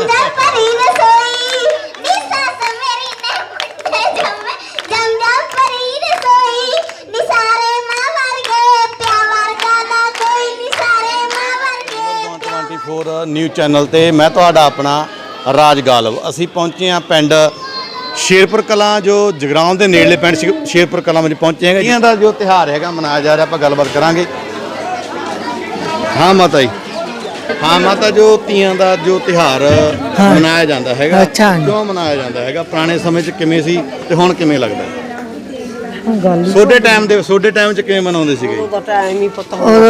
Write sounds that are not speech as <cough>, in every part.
ਜੰਗਲ ਭਰੀ ਰਸੋਈ ਨੀ ਸੱਸ ਮੇਰੀ ਨੇ ਮੁੰਡੇ ਜੰਮੇ ਜੰਗਲ ਭਰੀ ਰਸੋਈ ਨੀ ਸਾਰੇ ਮਾਂ ਵਰਗੇ ਪਿਆ ਵਰਗਾ ਨਾ ਕੋਈ ਨੀ ਸਾਰੇ ਮਾਂ ਵਰਗੇ 24 ਨਿਊਜ਼ ਚੈਨਲ ਤੇ ਮੈਂ ਤੁਹਾਡਾ ਆਪਣਾ ਰਾਜ ਗਾਲਵ। ਅਸੀਂ ਪਹੁੰਚੇ ਹਾਂ ਪਿੰਡ ਸ਼ੇਰਪੁਰ ਕਲਾਂ ਜੋ ਜਗਰਾਉਂ ਦੇ ਨੇੜਲੇ ਪਿੰਡ ਸ਼ੇ- ਸ਼ੇਰਪੁਰ ਕਲਾਂ ਵਿੱਚ ਪਹੁੰਚੇ ਹੈਗੇ। ਇਹਨਾਂ ਦਾ ਜੋ ਤਿਹਾਰ ਹੈਗਾ ਮਨਾਇਆ ਜਾ ਰਿਹਾ ਆਪਾਂ ਗੱਲਬਾਤ ਕਰਾਂਗੇ। ਹਾਂ ਮਾਤਾ ਜੀ। ਹਾਂ ਮਾਤਾ ਜੋ ਤੀਆਂ ਦਾ ਜੋ ਤਿਹਾਰ ਮਨਾਇਆ ਜਾਂਦਾ ਹੈਗਾ ਅੱਛਾ ਜੀ। ਕਿਉਂ ਮਨਾਇਆ ਜਾਂਦਾ ਹੈਗਾ? ਪੁਰਾਣੇ ਸਮੇਂ 'ਚ ਕਿਵੇਂ ਸੀ ਤੇ ਹੁਣ ਕਿਵੇਂ ਲੱਗਦਾ ਗੱਲ ਛੋਟੇ ਟਾਈਮ ਦੇ ਛੋਟੇ ਟਾਈਮ 'ਚ ਕਿਵੇਂ ਮਨਾਉਂਦੇ ਸੀਗੇ ਉਦੋਂ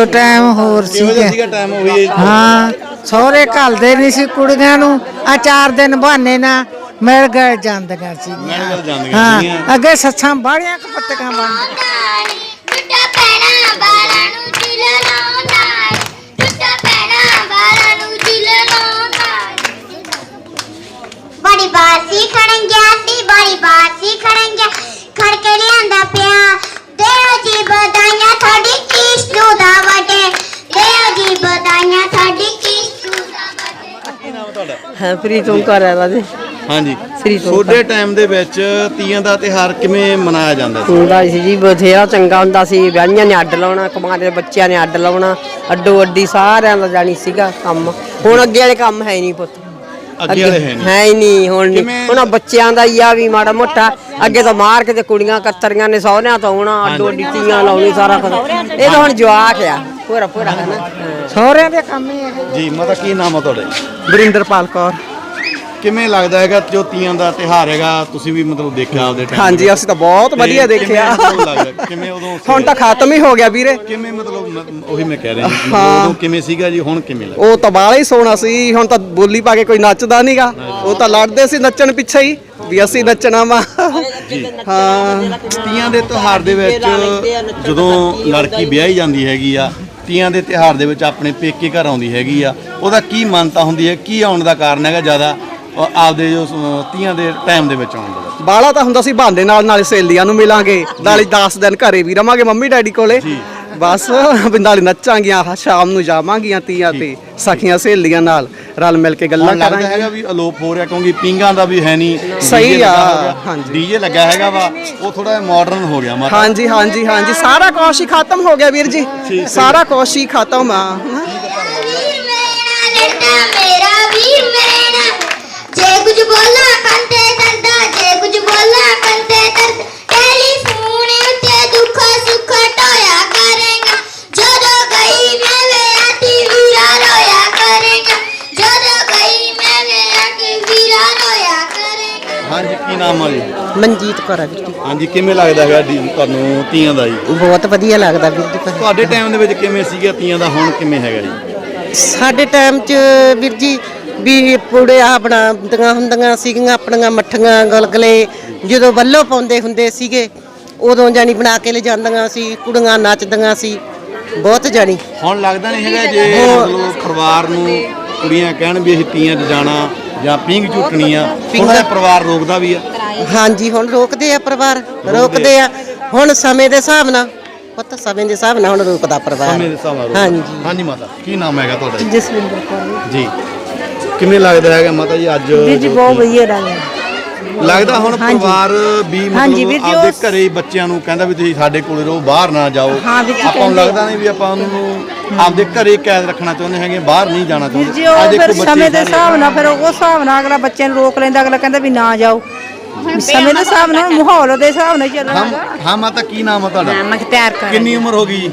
ਟਾਈਮ ਹੋਰ ਕਿਹੋ ਜਿਹਾ ਸੀ। ਸੀਗਾ। ਟਾਈਮ ਉਹੀ ਹਾਂ ਸਹੁਰੇ ਘੱਲਦੇ ਨਹੀਂ ਸੀ ਕੁੜੀਆਂ ਨੂੰ। ਆ ਚਾਰ ਦਿਨ ਬਹਾਨੇ ਨਾਲ ਮਿਲ ਗਏ ਜਾਂਦੀਆਂ ਸੀ। ਮਿਲ ਗਏ ਜਾਂਦੀਆਂ ਸੀਗੀਆਂ। ਹਾਂ ਅੱਗੇ ਸੱਸਾਂ ਬਾੜੀਆਂ ਕਪੱਤੀਆਂ ਬਣ ਟੁੱਟਾ ਪੈਣਾ ਬਾਲਾਂ ਨੂੰ ਦਿਲ ਲਾਉਂਦਾ ਬੜੀ ਬਾਸੀ ਖੜਨ ਗਿਆ ਸੀ ਬੜੀ ਬਾਸੀ ਖੜਨ ਗਿਆ ਖੜ ਕੇ ਲਿਆਂਦਾ ਪਿਆ। ਦੇਓ ਜੀ ਬਦਾਈਆਂ ਤੁਹਾਡੀ ਕਿਸ਼ਤੂ ਦਾ ਵਟੇ ਦੇਓ ਜੀ ਬਦਾਈਆਂ ਤੁਹਾਡੀ ਕਿਸ਼ਤੂ ਦਾ ਵਟੇ ਕੀ ਨਾਮ ਤੁਹਾਡਾ? ਹਾਂ ਪ੍ਰੀਤਮ ਘਰ ਹੈ ਰਾਜੇ। ਹਾਂਜੀ। ਸ੍ਰੀ ਚੌਥਾ। ਛੋਟੇ ਟਾਈਮ ਦੇ ਵਿੱਚ ਤੀਆਂ ਦਾ ਤਿਹਾਰ ਕਿਵੇਂ ਮਨਾਇਆ ਜਾਂਦਾ ਸੀ? ਹੁੰਦਾ ਸੀ ਜੀ ਬਥੇਰਾ ਚੰਗਾ ਹੁੰਦਾ ਸੀ। ਵਿਆਹੀਆਂ ਨੇ ਅੱਡ ਲਾਉਣਾ ਕੁਮਾਰੇ ਦੇ ਬੱਚਿਆਂ ਨੇ ਅੱਡ ਲਾਉਣਾ। ਅੱਡੋ ਅੱਡੀ ਸਾਰਿਆਂ ਦਾ ਜਾਣੀ ਸੀਗਾ ਕੰਮ। ਹੁਣ ਅੱਗੇ ਵਾਲੇ ਕੰਮ ਹੈ ਨਹੀਂ ਪੁੱਤ। ਅੱਗੇ ਵਾਲੇ ਹੈ ਨਹੀਂ ਹੈ ਹੀ ਨਹੀਂ ਹੁਣ ਨਹੀਂ। ਕਿਵੇਂ? ਹੁਣ ਆਹ ਬੱਚਿਆਂ ਦਾ ਹੀ ਆ ਵੀ ਮਾੜਾ ਮੋਟਾ। ਅੱਗੇ ਤਾਂ ਮਾਰ ਕੇ ਤੇ ਕੁੜੀਆਂ ਕਤਰੀਆਂ ਨੇ ਸਹੁਰਿਆਂ ਤੋਂ ਆਉਣਾ ਅੱਡੋ ਲਾਉਣੀ ਸਾਰਾ ਕੁਝ ਇਹ ਤਾਂ ਹੁਣ ਜਵਾਕ ਆ। ਪੂਰਾ ਪੂਰਾ ਹੈ ਨਾ। ਹਾਂ। ਸਹੁਰਿਆਂ ਦੇ ਕੰਮ ਹੀ ਇਹ ਜੀ ਮਾਤਾ ਕੀ ਨਾਮ ਆ ਤੁਹਾਡਾ? ਜੀ? ਵਰਿੰਦਰਪਾਲ ਕੌਰ। ਕਿਵੇਂ ਲੱਗਦਾ ਹੈਗਾ ਜੋ ਤੀਆਂ ਦਾ ਤਿਹਾਰ ਹੈਗਾ? ਤੁਸੀਂ ਵੀ ਮਤਲਬ ਦੇਖਿਆ ਆਪਦੇ ਟਾਈਮ ਹਾਂਜੀ ਅਸੀਂ ਤਾਂ ਬਹੁਤ ਵਧੀਆ ਦੇਖਿਆ। ਕਿਵੇਂ ਲੱਗਦਾ? ਕਿਵੇਂ ਉਦੋਂ <laughs> ਹੁਣ ਤਾਂ ਖਤਮ ਹੀ ਹੋ ਗਿਆ ਵੀਰੇ। ਕਿਵੇਂ ਮਤਲਬ ਮ- ਉਹੀ ਮੈਂ ਕਹਿ ਰਿਹਾ ਜੀ, ਮਤਲਬ ਉਦੋਂ ਕਿਵੇਂ ਸੀਗਾ ਜੀ ਹੁਣ ਕਿਵੇਂ ਲੱਗਦਾ? ਉਹ ਤਾਂ ਬਾਲਾ ਹੀ ਸੋਹਣਾ ਸੀ ਹੁਣ ਤਾਂ ਬੋਲੀ ਪਾ ਕੇ ਕੋਈ ਨੱਚਦਾ ਨਹੀਂਗਾ ਉਹ ਤਾਂ ਲੜਦੇ ਸੀ ਨੱਚਣ ਪਿੱਛੇ ਹੀ ਵੀ ਅਸੀਂ ਨੱਚਣਾ ਵਾ ਹਾਂ। ਤੀਆਂ ਦੇ ਤਿਹਾਰ ਦੇ ਵਿੱਚ ਜਦੋਂ ਲੜਕੀ ਵਿਆਹੀ ਜਾਂਦੀ ਹੈਗੀ ਆ ਤੀਆਂ ਦੇ ਤਿਹਾਰ ਦੇ ਵਿੱਚ ਆਪਣੇ ਪੇਕੇ ਘਰ ਆਉਂਦੀ ਹੈਗੀ ਆ ਉਹਦਾ ਕੀ ਮਾਨਤਾ ਹੁੰਦੀ ਹੈ? ਕੀ ਆਉਣ ਦਾ ਕਾਰਨ ਹੈਗਾ ਜ਼ਿਆਦਾ? ਆਪਦੇ ਜੋ ਤੀਆਂ ਦੇ ਟਾਈਮ ਦੇ ਵਿੱਚ ਆਉਣ ਦਾ ਬਾਲਾ ਤਾਂ ਹੁੰਦਾ ਸੀ ਬਹਾਨੇ ਨਾਲ ਨਾਲੇ ਸਹੇਲੀਆਂ ਨੂੰ ਮਿਲਾਂਗੇ। ਨਾਲੇ 10 ਦਿਨ ਘਰੇ ਵੀ ਰਵਾਂਗੇ ਮੰਮੀ ਡੈਡੀ ਕੋਲੇ। ਬਸ ਨਾਲੇ ਨੱਚਾਂਗੀਆਂ ਹਾਂ, ਸ਼ਾਮ ਨੂੰ ਜਾਵਾਂਗੀਆਂ ਤੀਆਂ ਤੇ ਸਖੀਆਂ ਸਹੇਲੀਆਂ ਨਾਲ ਰਲ ਮਿਲ ਕੇ ਗੱਲਾਂ ਕਰਾਂਗੇ। ਹੈਗਾ ਵੀ ਅਲੋਪ ਹੋ ਰਿਹਾ ਕਿਉਂਕਿ ਪਿੰਗਾਂ ਦਾ ਵੀ ਹੈ ਨਹੀਂ। ਸਹੀ ਆ, ਹਾਂਜੀ। ਡੀਜੇ ਲੱਗਾ ਹੈਗਾ ਵਾ ਉਹ ਥੋੜਾ ਜਿਹਾ ਮਾਡਰਨ ਹੋ ਗਿਆ ਮਾਤਾ। ਹਾਂਜੀ ਹਾਂਜੀ ਹਾਂਜੀ। ਸਾਰਾ ਕੁਛ ਹੀ ਖਤਮ ਹੋ ਗਿਆ ਵੀਰ ਜੀ। ਸਾਰਾ ਕੁਛ ਹੀ ਖਤਮ ਆ। ਮੇਰਾ ਮੇਰਾ ਵੀਰ ਹਾਂਜੀ ਕੀ ਨਾਮ ਆ ਜੀ? ਮਨਜੀਤ ਕੌਰ ਆ ਵੀਰ ਜੀ। ਹਾਂਜੀ ਕਿਵੇਂ ਲੱਗਦਾ ਹੈਗਾ ਡੀ- ਤੁਹਾਨੂੰ ਤੀਆਂ ਦਾ ਜੀ? ਬਹੁਤ ਵਧੀਆ ਲੱਗਦਾ ਵੀਰ ਜੀ ਤੁਹਾਡੇ ਟਾਈਮ ਦੇ ਵਿੱਚ ਕਿਵੇਂ ਸੀਗਾ ਤੀਆਂ ਦਾ ਹੁਣ ਕਿਵੇਂ ਹੈਗਾ ਜੀ? ਸਾਡੇ ਟਾਈਮ 'ਚ ਵੀਰ ਜੀ ਵੀ ਪੂੜੇ ਆ ਬਣਾਉਂਦੀਆਂ ਹੁੰਦੀਆਂ ਸੀਗੀਆਂ ਆਪਣੀਆਂ ਮੱਠੀਆਂ ਗਲਗਲੇ ਜਦੋਂ ਵੱਲੋਂ ਪਾਉਂਦੇ ਹੁੰਦੇ ਸੀਗੇ ਉਦੋਂ ਜਾਨੀ ਬਣਾ ਕੇ ਲੈ ਜਾਂਦੀਆਂ ਸੀ ਕੁੜੀਆਂ ਨੱਚਦੀਆਂ ਸੀ ਬਹੁਤ ਜਾਨੀ ਹੁਣ ਲੱਗਦਾ ਨਹੀਂ ਹੈਗਾ ਜੇ ਮਤਲਬ ਪਰਿਵਾਰ ਨੂੰ ਕੁੜੀਆਂ ਕਹਿਣ ਵੀ ਅਸੀਂ ਤੀਆਂ 'ਚ ਜਾਣਾ ਜਾਂ ਪਿੰਗ ਝੁੱਟਣੀ ਆ ਜਿਹਾ ਪਰਿਵਾਰ ਰੋਕਦਾ ਵੀ ਆ। ਹਾਂਜੀ ਹੁਣ ਰੋਕਦੇ ਆ ਪਰਿਵਾਰ ਰੋਕਦੇ ਆ। ਹੁਣ ਸਮੇਂ ਦੇ ਹਿਸਾਬ ਨਾਲ ਪਤਾ ਸਮੇਂ ਦੇ ਹਿਸਾਬ ਨਾਲ ਹੁਣ ਰੋਕਦਾ ਪਰਿਵਾਰ। ਸਮੇਂ ਦੇ ਹਿਸਾਬ ਨਾਲ ਹਾਂਜੀ। ਹਾਂਜੀ ਮਾਤਾ ਕੀ ਨਾਮ ਹੈਗਾ ਤੁਹਾਡਾ? ਜਸਵਿੰਦਰ ਕੌਰ। ਜੀ। ਕਿਵੇਂ ਲੱਗਦਾ ਹੈਗਾ ਮਾਤਾ ਜੀ ਅੱਜ? ਜੀ ਬਹੁਤ ਵਧੀਆ ਰੰਗ ਲੱਗਦਾ ਹੁਣ ਪਰਿਵਾਰ ਵੀ ਹਾਂਜੀ ਮਤਲਬ ਵੀਰ ਜੀ, ਆਪਦੇ ਘਰੇ ਹੀ ਬੱਚਿਆਂ ਨੂੰ ਕਹਿੰਦਾ ਵੀ ਤੁਸੀਂ ਸਾਡੇ ਕੋਲੇ ਰਹੋ ਬਾਹਰ ਨਾ ਜਾਓ। ਹਾਂ ਵੀਰ ਜੀ, ਆਪਾਂ ਨੂੰ ਕਹਿੰਦੇ ਲੱਗਦਾ ਨਹੀਂ ਵੀ ਆਪਾਂ ਉਹਨਾਂ ਨੂੰ ਆਪਦੇ ਘਰੇ ਕੈਦ ਰੱਖਣਾ ਚਾਹੁੰਦੇ ਹੈਗੇ ਬਾਹਰ ਨਹੀਂ ਜਾਣਾ ਚਾਹੁੰਦੇ। ਜੀ ਉਹ ਆਹ ਫਿਰ ਬੱਚੇ ਸਮੇਂ ਦੇ ਸਾਰੇ- ਹਿਸਾਬ ਨਾਲ ਫਿਰ ਉਸ ਹਿਸਾਬ ਨਾਲ ਅਗਲਾ ਬੱਚੇ ਨੂੰ ਰੋਕ ਲੈਂਦਾ ਅਗਲਾ ਕਹਿੰਦਾ ਵੀ ਨਾ ਜਾਓ। ਸਮੇਂ ਦੇ ਹਿਸਾਬ ਨਾਲ ਮਾਹੌਲ ਦੇ ਹਿਸਾਬ ਨਾਲ ਹੀ ਚੱਲਣਾ ਹਾਂ ਹਾਂ ਮਾਤਾ ਕੀ ਨਾਮ ਆ ਤੁਹਾਡਾ? ਮਖਤਿਆਰ ਕਰ ਕਿੰਨੀ ਉਮਰ ਹੋ ਗਈ ਜੀ?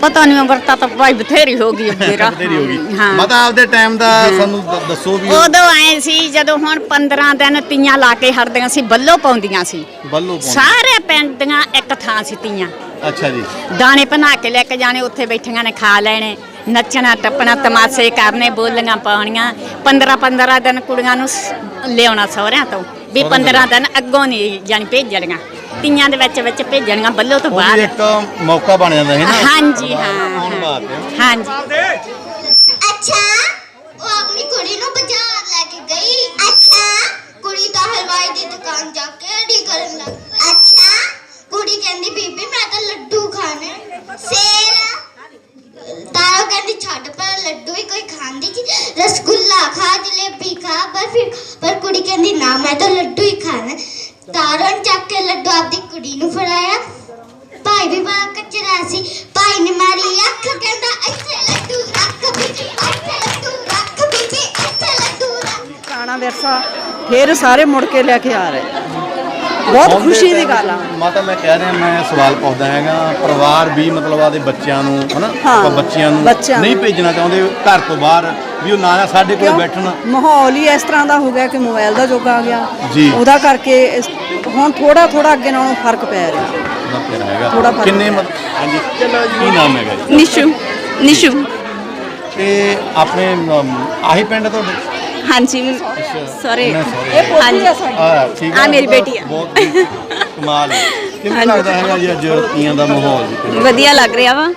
ਪਤਾ ਨਹੀਂ ਉਮਰ ਤਾਂ ਭਾਈ ਬਥੇਰੀ ਹੋ ਗਈ <laughs> ਮੇਰਾ। ਬਥੇਰੀ ਹੋ ਗਈ। ਹਾਂ। ਮਾਤਾ ਆਪਦੇ ਟਾਈਮ ਦਾ ਸਾਨੂੰ ਦ- ਦੱਸੋ ਵੀ ਉਦੋਂ ਆਏ ਸੀ ਜਦੋਂ ਹੁਣ 15 ਦਿਨ ਤੀਆਂ ਲਾ ਕੇ ਹਟਦੀਆਂ ਸੀ ਬੱਲੋ ਪਾਉਂਦੀਆਂ ਸੀ। ਬੱਲੋ ਪਾਉਂਦੇ ਸਾਰੇ ਪਿੰਡ ਦੀਆਂ ਇੱਕ ਥਾਂ ਸੀ ਤੀਆਂ। ਅੱਛਾ ਜੀ। ਦਾਣੇ ਬਣਾ ਕੇ ਲੈ ਕੇ ਜਾਣੇ ਉੱਥੇ ਬੈਠੀਆਂ ਨੇ ਖਾ ਲੈਣੇ ਨੱਚਣਾ ਟੱਪਣਾ ਤਮਾਸ਼ੇ ਕਰਨੇ ਬੋਲੀਆਂ ਪਾਉਣੀਆਂ। 15 15 ਦਿਨ ਕੁੜੀਆਂ ਨੂੰ ਸ- ਲਿਆਉਣਾ ਸਹੁਰਿਆਂ ਤੋਂ ਵੀ 15 ਦਿਨ ਅੱਗੋਂ ਨਹੀਂ ਜਾਣੀ ਭੇਜਣੀਆਂ। ਤੀਆਂ ਦੇ ਵਿੱਚ ਵਿੱਚ ਭੇਜਣੀਆਂ ਬੱਲੋ ਤੋਂ ਬਾਅਦ। ਇੱਕ ਮੌਕਾ ਬਣ ਜਾਂਦਾ ਹੈ ਨਾ। ਹਾਂਜੀ ਹਾਂ ਹਾਂਜੀ। ਅੱਛਾ ਉਹ ਆਪਣੀ ਕੁੜੀ ਨੂੰ ਬਾਜ਼ਾਰ ਲੈ ਕੇ ਗਈ। ਅੱਛਾ ਕੁੜੀ ਤਾਂ ਹਲਵਾਈ ਦੀ ਦੁਕਾਨ ਜਾ ਕੇ ਅੜੀ ਕਰਨ ਲੱਗ ਅੱਛਾ ਕੁੜੀ ਕਹਿੰਦੀ ਬੀਬੀ ਮੈਂ ਤਾਂ ਲੱਡੂ ਖਾਣੇ ਫੇਰ ਤਾਰੋ ਕਹਿੰਦੀ ਛੱਡ ਪਰ ਲੱਡੂ ਹੀ ਕੋਈ ਖਾਂਦੀ ਸੀ। ਰਸਗੁੱਲਾ ਖਾ ਜਲੇਬੀ ਖਾ ਬਰਫੀ ਪਰ ਕੁੜੀ ਕਹਿੰਦੀ ਨਾ ਮੈਂ ਤਾਂ ਲੱਡੂ ਹੀ ਖਾਣਾ ਤਾਰਨ ਚੱਕ ਕੇ ਲੱਡੂ ਆਪਦੀ ਕੁੜੀ ਨੂੰ ਫੜਾਇਆ। ਭਾਈ ਵੀ ਬੜਾ ਕਚਰਾ ਸੀ। ਭਾਈ ਨੇ ਮਾਰੀ ਅੱਖ, ਕਹਿੰਦਾ, ਇੱਥੇ ਲੱਡੂ ਰੱਖ ਬੀਜੀ ਇੱਥੇ ਲੱਡੂ ਰੱਖ ਬੀਜੀ ਇੱਥੇ ਲੱਡੂ ਰੱਖ। ਪੁਰਾਣਾ ਵਿਰਸਾ ਫਿਰ ਸਾਰੇ ਮੁੜ ਕੇ ਲੈ ਕੇ ਆ ਰਹੇ। ਬਹੁਤ ਖੁਸ਼ੀ ਦੀ ਗੱਲ ਆ। ਮਾਤਾ ਮੈਂ ਕਹਿ ਰਿਹਾ ਮੈਂ ਸਵਾਲ ਪੁੱਛਦਾ ਹੈਗਾ ਪਰਿਵਾਰ ਵੀ ਮਤਲਬ ਆਦੇ ਬੱਚਿਆਂ ਨੂੰ ਹਨਾ? ਆਪਾਂ ਬੱਚਿਆਂ ਨੂੰ ਬੱਚਿਆਂ ਨਹੀਂ। ਭੇਜਣਾ ਚਾਹੁੰਦੇ ਘਰ ਤੋਂ ਬਾਹਰ ਵੀ ਉਹ ਨਾ ਸਾਡੇ ਕੋਲ? ਬੈਠਣ। ਮਾਹੌਲ ਹੀ ਇਸ ਤਰ੍ਹਾਂ ਦਾ ਹੋ ਗਿਆ ਕਿ ਮੋਬਾਈਲ ਦਾ ਯੁੱਗ ਆ ਗਿਆ। ਜੀ। ਉਹਦਾ ਕਰਕੇ ਹੁਣ ਥੋੜਾ ਥੋੜਾ ਅੱਗੇ ਨਾਲੋਂ ਫ਼ਰਕ ਪੈ ਰਿਹਾ। ਕਿੰਨੇ ਮਤ- ਹਾਂਜੀ। ਕੀ ਨਾਮ ਹੈਗਾ ਨਿਸ਼ੂ। ਨਿਸ਼ੂ। ਤੇ ਆਪਣੇ ਆਹੀ ਪਿੰਡ ਤੁਹਾਡੇ? ਹਾਂਜੀ ਸੌਰੀ। ਇਹ ਪੋਤੀ ਆ ਆ ਠੀਕ ਆ। ਮੇਰੀ ਬੇਟੀ ਆ। ਬਹੁਤ ਕਮਾਲ ਹੈ। ਕਿਵੇਂ। ਲੱਗਦਾ ਹੈਗਾ ਜੀ ਅੱਜ ਤੀਆਂ ਦਾ ਮਾਹੌਲ ਜੀ? ਪਿੰਡ? ਵਧੀਆ ਲੱਗ ਰਿਹਾ ਵਾ।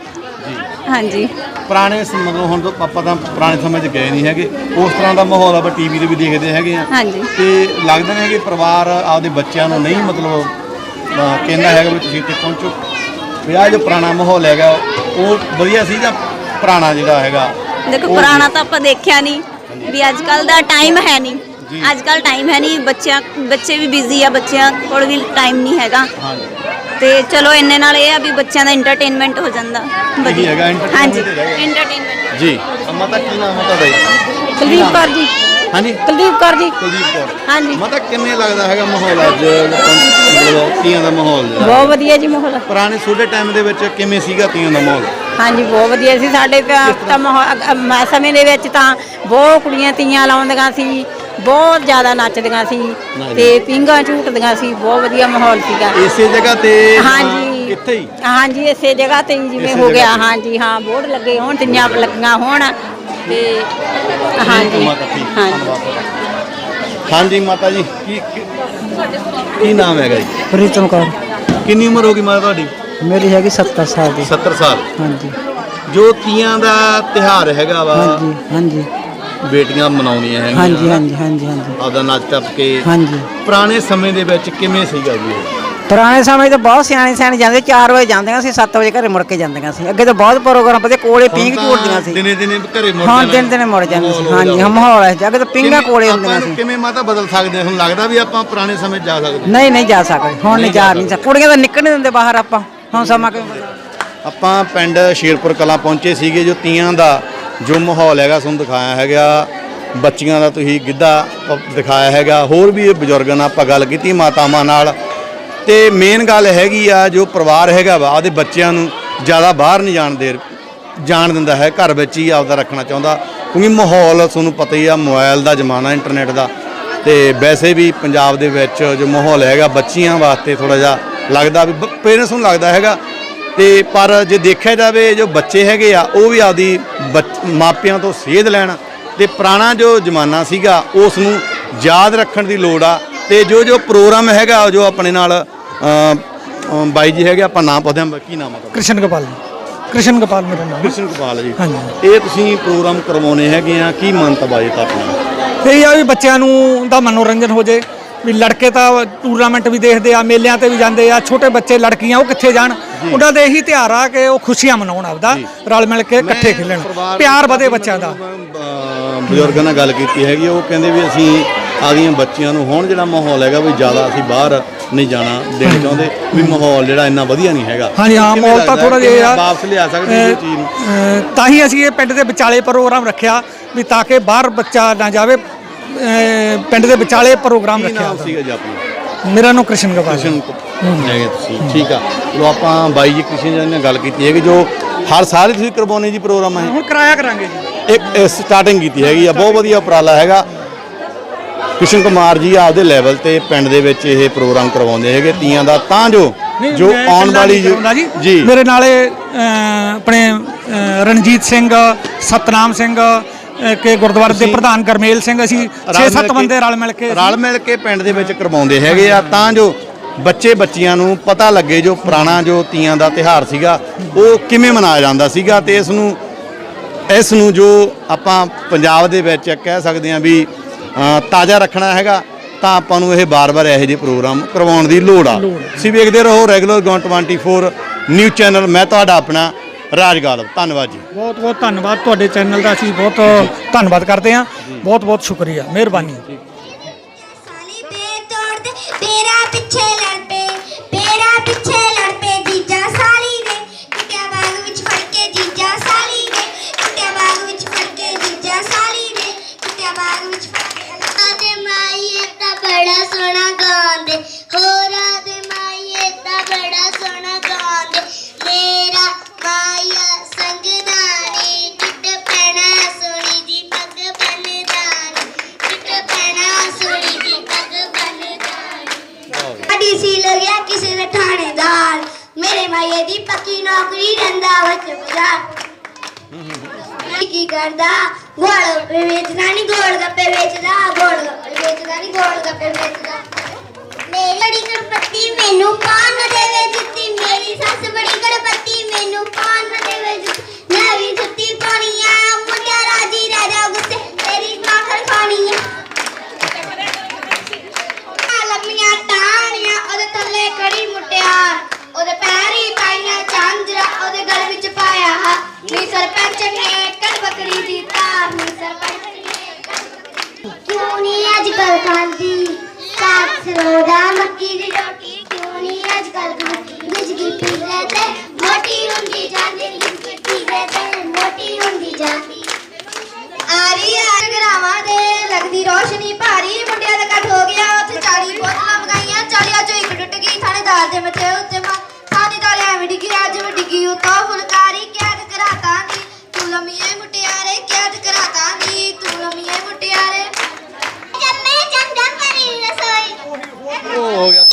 ਹਾਂਜੀ। ਪੁਰਾਣੇ ਸ- ਮਤਲਬ ਹੁਣ ਤੋਂ ਆਪਾਂ ਤਾਂ ਪੁਰਾਣੇ ਸਮੇਂ 'ਚ ਗਏ ਨਹੀਂ ਹੈਗੇ। ਉਸ ਤਰ੍ਹਾਂ ਦਾ ਮਾਹੌਲ ਆਪਾਂ ਟੀਵੀ ਤੇ ਵੀ ਦੇਖਦੇ ਹੈਗੇ ਆ। ਹਾਂਜੀ। ਤੇ ਲੱਗਦਾ ਨਹੀਂ ਕਿ ਪਰਿਵਾਰ ਆਪਦੇ ਬੱਚਿਆਂ ਨੂੰ ਨਹੀਂ ਮਤਲਬ ਅਹ, ਕਹਿੰਦਾ ਹੈਗਾ ਵੀ ਤੁਸੀਂ ਇੱਥੇ ਪਹੁੰਚੋ। ਵੀ ਆਹ ਜੋ ਪੁਰਾਣਾ ਮਾਹੌਲ ਹੈਗਾ ਉਹ ਵਧੀਆ ਸੀ ਜਾਂ ਪੁਰਾਣਾ ਜਿਹੜਾ ਹੈਗਾ। ਦੇਖੋ ਉਹ ਪੁਰਾਣਾ ਤਾਂ ਆਪਾਂ ਦੇਖਿਆ ਨਹੀਂ। ਵੀ ਅੱਜ ਕੱਲ ਦਾ ਟਾਈਮ ਹੈ ਨਹੀਂ। ਅੱਜ ਕੱਲ ਟਾਈਮ ਹੈ ਨਹੀਂ। ਬੱਚਿਆਂ ਬੱਚੇ ਵੀ ਬਿਜ਼ੀ ਆ। ਬੱਚਿਆਂ ਕੋਲ ਵੀ ਟਾਈਮ ਨਹੀਂ ਹੈਗਾ। ਤੇ ਚਲੋ ਇੰਨੇ ਨਾਲ ਇਹ ਆ ਵੀ ਬੱਚਿਆਂ ਦਾ ਐਂਟਰਟੇਨਮੈਂਟ ਹੋ ਜਾਂਦਾ। ਇਹੀ ਹੈਗਾ, ਹਾਂਜੀ। ਐਂਟਰਟੇਨਮੈਂਟ ਜੀ। ਮਾਤਾ ਕੀ ਨਾਮ ਹੈ ਤੁਹਾਡਾ ਜੀ? ਕੁਲਦੀਪ ਕੌਰ ਜੀ। ਹਾਂਜੀ। ਕੁਲਦੀਪ ਕੌਰ ਜੀ। ਕੁਲਦੀਪ ਕੌਰ। ਹਾਂਜੀ। ਮਾਤਾ ਕਿਵੇਂ ਲੱਗਦਾ ਹੈਗਾ ਮਾਹੌਲ ਅੱਜ? ਮਤਲਬ ਤੀਆਂ ਦਾ ਮਾਹੌਲ ਜਿਹੜਾ। ਬਹੁਤ ਵਧੀਆ ਜੀ ਮਾਹੌਲ ਪੁਰਾਣੇ ਛੋਟੇ ਟਾਈਮ ਦੇ ਵਿੱਚ ਕਿਵੇਂ ਸੀਗਾ ਤੀਆਂ ਦਾ ਮਾਹੌਲ? ਹਾਂਜੀ ਬਹੁਤ ਵਧੀਆ ਸੀ ਸਾਡੇ ਤਾਂ ਤਾਂ ਅਮ ਸਮੇਂ ਦੇ ਵਿੱਚ ਤਾਂ ਬਹੁਤ ਕੁੜੀਆਂ ਤੀਆਂ ਲਾਉਂਦੀਆਂ ਸੀ ਬਹੁਤ ਜ਼ਿਆਦਾ ਨੱਚਦੀਆਂ ਸੀ ਤੇ ਪਿੰਗਾ ਝੂਟਦੀਆਂ ਸੀ ਬਹੁਤ ਵਧੀਆ ਮਾਹੌਲ ਸੀਗਾ। ਇਸੇ ਜਗ੍ਹਾ ਤੇ ਹਾਂਜੀ। ਇੱਥੇ ਹੀ? ਹਾਂਜੀ ਇਸੇ ਜਗ੍ਹਾ ਤੇ ਹੀ ਜਿਵੇਂ ਇਸੇ ਹੋ ਗਿਆ ਜਗ੍ਹਾ ਤੇ। ਹਾਂਜੀ ਹਾਂ ਬੋਰਡ ਲੱਗੇ ਹੋਣ ਤੀਆਂ ਲੱਗੀਆਂ ਹੋਣ ਤੇ ਹਾਂਜੀ। ਹਾਂਜੀ ਮਾਤਾ ਜੀ ਕੀ ਕੀ- ਕੀ ਨਾਮ ਹੈਗਾ ਜੀ? ਪ੍ਰੀਤਮ ਕੌਰ। ਕਿੰਨੀ ਉਮਰ ਹੋ ਗਈ ਮਾਤਾ ਤੁਹਾਡੀ? ਮੇਰੀ ਹੈਗੀ 70 ਸਾਲ ਦੀ। 70 ਸਾਲ? ਹਾਂਜੀ। ਜੋ ਤੀਆਂ ਦਾ ਤਿਹਾਰ ਹੈਗਾ ਵਾ। ਹਾਂਜੀ ਹਾਂਜੀ। ਬੇਟੀਆਂ ਮਨਾਉਂਦੀਆਂ ਹੈਗੀਆਂ। ਹਾਂਜੀ ਹਾਂਜੀ ਹਾਂਜੀ ਹਾਂਜੀ। ਆਪਦਾ ਨੱਚ ਟੱਪ ਕੇ। ਹਾਂਜੀ। ਪੁਰਾਣੇ ਸਮੇਂ ਦੇ ਵਿੱਚ ਕਿਵੇਂ ਸੀਗਾ ਜੀ? ਇਹ? ਪੁਰਾਣੇ ਸਮੇਂ 'ਚ ਬਹੁਤ ਸਿਆਣੇ ਸਿਆਣੇ ਜਾਂਦੇ। 4 ਵਜੇ ਜਾਂਦੀਆਂ ਸੀ 7 ਵਜੇ ਘਰੇ ਮੁੜ ਕੇ ਜਾਂਦੀਆਂ ਸੀ। ਅੱਗੇ ਤਾਂ ਬਹੁਤ ਪ੍ਰੋਗਰਾਮ ਪਤੇ ਕੋਲੇ ਪਿੰਗ ਹੁਣ ਤਾਂ ਝੂਟਦੀਆਂ ਸੀ। ਦਿਨੇ ਦਿਨੇ ਘਰੇ ਮੁੜ ਹਾਂ। ਦਿਨ ਦਿਨੇ ਮੁੜ ਜਾਂਦੇ ਸੀ। ਹੋ ਹਾਂਜੀ। ਹਾਂ ਮਾਹੌਲ ਹੈ। ਅੱਗੇ ਤਾਂ ਪਿੰਗਾ ਕੋਲੇ ਹੁੰਦੀਆਂ ਸੀ। ਕਿਵੇਂ ਮਾਤਾ ਬਦਲ ਸਕਦੇ ਹਾਂ ਤੁਹਾਨੂੰ ਲੱਗਦਾ ਵੀ ਆਪਾਂ ਪੁਰਾਣੇ ਸਮੇਂ 'ਚ ਜਾ ਸਕਦੇ ਨਹੀਂ ਨਹੀਂ ਜਾ ਸਕਦੇ। ਹੁਣ ਨਹੀਂ ਜਾ ਜਾ ਨਹੀਂ ਸਕਦੇ। ਕੁੜੀਆਂ ਤਾਂ ਨਿਕਲ ਨਹੀਂ ਦਿੰਦੇ ਬਾਹਰ ਆਪਾਂ। ਹੁਣ ਸਮਾਂ ਕਿਵੇਂ ਬਦਲ ਆਪਾਂ ਪਿੰਡ ਸ਼ੇਰਪੁਰ ਕਲਾਂ ਪਹੁੰਚੇ ਸੀਗੇ, ਜੋ ਤੀਆਂ ਦਾ ਜੋ ਮਾਹੌਲ ਹੈਗਾ, ਤੁਹਾਨੂੰ ਦਿਖਾਇਆ ਹੈਗਾ। ਬੱਚੀਆਂ ਦਾ ਤੁਸੀਂ ਗਿੱਧਾ ਦਿਖਾਇਆ ਹੈਗਾ। ਹੋਰ ਵੀ ਇਹ ਬਜ਼ੁਰਗਾਂ ਨਾਲ ਆਪਾਂ ਗੱਲ ਕੀਤੀ, ਮਾਤਾਵਾਂ ਨਾਲ। ਤੇ ਮੇਨ ਗੱਲ ਹੈਗੀ ਆ, ਜੋ ਪਰਿਵਾਰ ਹੈਗਾ ਵਾ ਉਹਦੇ ਬੱਚਿਆਂ ਨੂੰ ਜ਼ਿਆਦਾ ਬਾਹਰ ਨਹੀਂ ਜਾਣ ਦੇ ਜਾਣ ਦਿੰਦਾ ਹੈ। ਘਰ ਵਿੱਚ ਹੀ ਆਪਦਾ ਰੱਖਣਾ ਚਾਹੁੰਦਾ। ਕਿਉਂਕਿ ਮਾਹੌਲ, ਤੁਹਾਨੂੰ ਪਤਾ ਹੀ ਆ, ਮੋਬਾਈਲ ਦਾ ਜ਼ਮਾਨਾ, ਇੰਟਰਨੈਟ ਦਾ। ਤੇ ਵੈਸੇ ਵੀ ਪੰਜਾਬ ਦੇ ਵਿੱਚ ਜੋ ਮਾਹੌਲ ਹੈਗਾ, ਬੱਚੀਆਂ ਵਾਸਤੇ ਥੋੜਾ ਜਿਹਾ ਲੱਗਦਾ ਵੀ ਪੇਰੈਂਟਸ ਨੂੰ ਲੱਗਦਾ ਹੈਗਾ। ਤੇ ਪਰ ਜੇ ਦੇਖਿਆ ਜਾਵੇ ਜੋ ਬੱਚੇ ਹੈਗੇ ਆ ਉਹ ਵੀ ਆਪਦੀ ਮਾਪਿਆਂ ਤੋਂ ਸੇਧ ਲੈਣ। ਤੇ ਪੁਰਾਣਾ ਜੋ ਜ਼ਮਾਨਾ ਸੀਗਾ ਉਸ ਨੂੰ ਯਾਦ ਰੱਖਣ ਦੀ ਲੋੜ ਆ। ਤੇ ਜੋ ਜੋ ਪ੍ਰੋਗਰਾਮ ਹੈਗਾ ਜੋ ਆਪਣੇ ਨਾਲ ਬਾਈ ਜੀ ਹੈਗੇ ਆਪਾਂ ਨਾਮ ਹਾਂ ਕੀ ਨਾਮ ਆ ਕ੍ਰਿਸ਼ਨ ਗੋਪਾਲ ਕ੍ਰਿਸ਼ਨ ਗੋਪਾਲ ਮੇਰਾ ਨਾਮ। ਕ੍ਰਿਸ਼ਨ ਕੁਪਾਲ ਜੀ। ਹਾਂਜੀ। ਇਹ ਤੁਸੀਂ ਪ੍ਰੋਗਰਾਮ ਕਰਵਾਉਣੇ ਹੈਗੇ ਆ ਕੀ ਮੰਤਵ ਆ ਜੀ ਤਾਂ ਆਪਣਾ? ਇਹ ਆ ਵੀ ਬੱਚਿਆਂ ਨੂੰ ਦਾ ਮਨੋਰੰਜਨ ਹੋ ਜੇ ਵੀ ਲੜਕੇ ਤਾਂ ਟੂਰਨਾਮੈਂਟ ਵੀ ਦੇਖਦੇ ਆ ਮੇਲਿਆਂ ਤੇ ਵੀ ਜਾਂਦੇ ਆ ਛੋਟੇ ਬੱਚੇ ਲੜਕੀਆਂ ਉਹ ਕਿੱਥੇ ਜਾਣ? ਉਹਨਾਂ ਦੇ ਇਹੀ ਤਿਉਹਾਰ ਆ ਕਿ ਉਹ ਖੁਸ਼ੀਆਂ ਮਨਾਉਣ ਆਪਦਾ ਰਲ ਮਿਲ ਕੇ ਇਕੱਠੇ ਖੇਲਣ। ਪਿਆਰ ਵਧੇ ਬੱਚਿਆਂ ਦਾ। ਬਜ਼ੁਰਗਾਂ ਨਾਲ ਗੱਲ ਕੀਤੀ ਹੈਗੀ ਉਹ ਕਹਿੰਦੇ ਵੀ ਅਸੀਂ ਆਦੀਆਂ ਬੱਚੀਆਂ ਨੂੰ ਹੁਣ ਜਿਹੜਾ ਮਾਹੌਲ ਹੈਗਾ ਵੀ ਜ਼ਿਆਦਾ ਅਸੀਂ ਬਾਹਰ ਨਹੀਂ ਜਾਣਾ ਦੇਣਾ ਚਾਹੁੰਦੇ ਵੀ ਮਾਹੌਲ ਜਿਹੜਾ ਇੰਨਾ ਵਧੀਆ ਨਹੀਂ ਹੈਗਾ। ਹਾਂਜੀ ਹਾਂ ਮਾਹੌਲ ਤਾਂ ਥੋੜਾ ਜਿਹਾ ਵਾਪਸ ਲਿਆ ਸਕਦੇ ਇਹ ਚੀਜ਼ ਨੂੰ? ਤਾਂ ਹੀ ਅਸੀਂ ਇਹ ਪਿੰਡ ਦੇ ਵਿਚਾਲੇ ਪ੍ਰੋਗਰਾਮ ਰੱਖਿਆ ਵੀ ਤਾਂ ਕਿ ਬਾਹਰ ਬੱਚਾ ਨਾ ਜਾਵੇ ਪਿੰਡ ਦੇ ਵਿਚਾਲੇ ਪ੍ਰੋਗਰਾਮ ਕੀ ਰੱਖਿਆ ਨਾਮ ਸੀਗਾ ਜੀ ਆਪਣਾ? ਮੇਰਾ ਨਾਮ ਕ੍ਰਿਸ਼ਨ ਗੋਪਾਲ ਹੈ। ਕ੍ਰਿਸ਼ਨ ਹੈਗੇ ਤੁਸੀਂ ਠੀਕ ਆ। ਚਲੋ ਆਪਾਂ ਬਾਈ ਜੀ ਕ੍ਰਿਸ਼ਨ ਜੀ ਨਾਲ ਗੱਲ ਕੀਤੀ ਹੈਗੀ ਜੋ ਹਰ ਸਾਲ ਹੀ ਤੁਸੀਂ ਕਰਵਾਉਣੇ ਜੀ ਪ੍ਰੋਗਰਾਮ ਹੈ ਹੁਣ ਕਰਾਇਆ ਕਰਾਂਗੇ ਜੀ। ਇੱਕ ਸਟਾਰਟਿੰਗ ਕੀਤੀ ਹੈਗੀ ਆ ਬਹੁਤ ਵਧੀਆ ਉਪਰਾਲਾ ਹੈਗਾ। ਕ੍ਰਿਸ਼ਨ ਕੁਮਾਰ ਜੀ ਆਪਦੇ ਲੈਵਲ ਤੇ ਪਿੰਡ ਦੇ ਵਿੱਚ ਇਹ ਪ੍ਰੋਗਰਾਮ ਕਰਵਾਉਂਦੇ ਹੈਗੇ ਤੀਆਂ ਦਾ ਤਾਂ ਜੋ ਨਹੀਂ, ਜੋ ਮੈਂ ਆਉਣ ਇਕੱਲਾ ਵਾਲੀ ਨਹੀਂ ਕਰਾਉਂਦਾ ਜੀ। ਜੀ। ਮੇਰੇ ਨਾਲੇ ਅਹ, ਆਪਣੇ ਅਹ, ਰਣਜੀਤ ਸਿੰਘ ਸਤਨਾਮ ਸਿੰਘ ਕੇ ਗੁਰਦੁਆਰੇ ਦੇ ਪ੍ਰਧਾਨ ਗਰਮੇਲ ਸਿੰਘ ਅਸੀਂ ਰਲ 6-7 ਮਿਲ ਕੇ- ਬੰਦੇ ਰਲ ਮਿਲ ਕੇ ਰਲ ਮਿਲ ਕੇ ਪਿੰਡ ਦੇ ਵਿੱਚ ਕਰਵਾਉਂਦੇ ਹੈਗੇ ਆ। ਤਾਂ ਜੋ ਬੱਚੇ ਬੱਚੀਆਂ ਨੂੰ ਪਤਾ ਲੱਗੇ ਜੋ ਪੁਰਾਣਾ ਜੋ ਤੀਆਂ ਦਾ ਤਿਹਾਰ ਸੀਗਾ ਉਹ ਕਿਵੇਂ ਮਨਾਇਆ ਜਾਂਦਾ ਸੀਗਾ ਤੇ ਇਸ ਨੂੰ ਇਸ ਨੂੰ ਜੋ ਆਪਾਂ ਪੰਜਾਬ ਦੇ ਵਿੱਚ ਕਹਿ ਸਕਦੇ ਹਾਂ ਵੀ ਅ, ਤਾਜ਼ਾ ਰੱਖਣਾ ਹੈਗਾ ਤਾਂ ਆਪਾਂ ਨੂੰ ਇਹ ਬਾਰ-ਬਾਰ ਇਹੋ ਜਿਹੇ ਪ੍ਰੋਗਰਾਮ ਕਰਵਾਉਣ ਦੀ ਲੋੜ ਆ। ਤੁਸੀਂ ਵੇਖਦੇ ਰਹੋ ਰੈਗੂਲਰ ਗੌਨ 24 ਨਿਊਜ਼ ਚੈਨਲ ਮੈਂ ਤੁਹਾਡਾ ਆਪਣਾ ਰਾਜ ਗਾਲਬ। ਧੰਨਵਾਦ ਜੀ। ਬਹੁਤ ਬਹੁਤ ਧੰਨਵਾਦ ਤੁਹਾਡੇ ਚੈਨਲ ਦਾ। ਅਸੀਂ ਬਹੁਤ ਧੰਨਵਾਦ ਕਰਦੇ ਹਾਂ। ਬਹੁਤ ਬਹੁਤ ਸ਼ੁਕਰੀਆ। ਮਿਹਰਬਾਨੀ। ਸਾਲੀ ਪੇਰ ਤੋੜਦੇ ਤੇਰਾ ਪਿੱਛੇ ਮੇਰੇ ਮਾਈਏ ਦੀ ਪੱਕੀ ਨੌਕਰੀ ਰਹਿੰਦਾ ਵਿੱਚ ਬਾਜ਼ਾਰ ਕੀ ਕਰਦਾ ਗੋਲ ਗੱਪੇ ਵੇਚਦਾ ਨਹੀਂ ਗੋਲ ਗੱਪੇ ਵੇਚਦਾ ਗੋਲ ਗੱਪੇ ਵੇਚਦਾ ਨਹੀਂ ਕੱਲ ਖਾਂਦੀ ਸਾਗ ਸਰੋਦਾ ਮੱਕੀ ਦੀ ਰੋਟੀ ਕਿਉਂ ਨਹੀਂ ਅੱਜ ਕੱਲ ਖਾਂਦੀ ਬਿਜਲੀ ਪੀਵੇ ਤੇ ਮੋਟੀ ਹੁੰਦੀ ਜਾਂਦੀ ਬਿਜਲੀ ਪੀਵੇ ਤੇ ਮੋਟੀ ਹੁੰਦੀ ਜਾਂਦੀ। ਆਰੀ ਆ ਦੇ ਲੱਗਦੀ ਰੋਸ਼ਨੀ, ਭਾਰੀ ਮੁੰਡਿਆਂ ਦਾ ਇਕੱਠ ਹੋ ਗਿਆ। ਉੱਥੇ 40 ਬੋਤਲਾਂ ਮਗਾਈਆਂ 40 ਚੋਂ ਇੱਕ ਟੁੱਟ ਗਈ ਥਾਣੇਦਾਰ ਦੇ ਮੱਥੇ ਉੱਤੇ ਮਾ ਥਾਣੇਦਾਰ ਐਵੇਂ ਡਿੱਗੀ, ਅੱਜ ਮੈਂ ਡਿੱਗੀ, ਉਤੋਂ ਫੁਲਕਾਰੀ ਕੈਦ ਕਰਾਤਾ। ਨੀ ਤੂੰ ਲੰਮੀਏ ਮੁਟਿਆਰੇ हो गया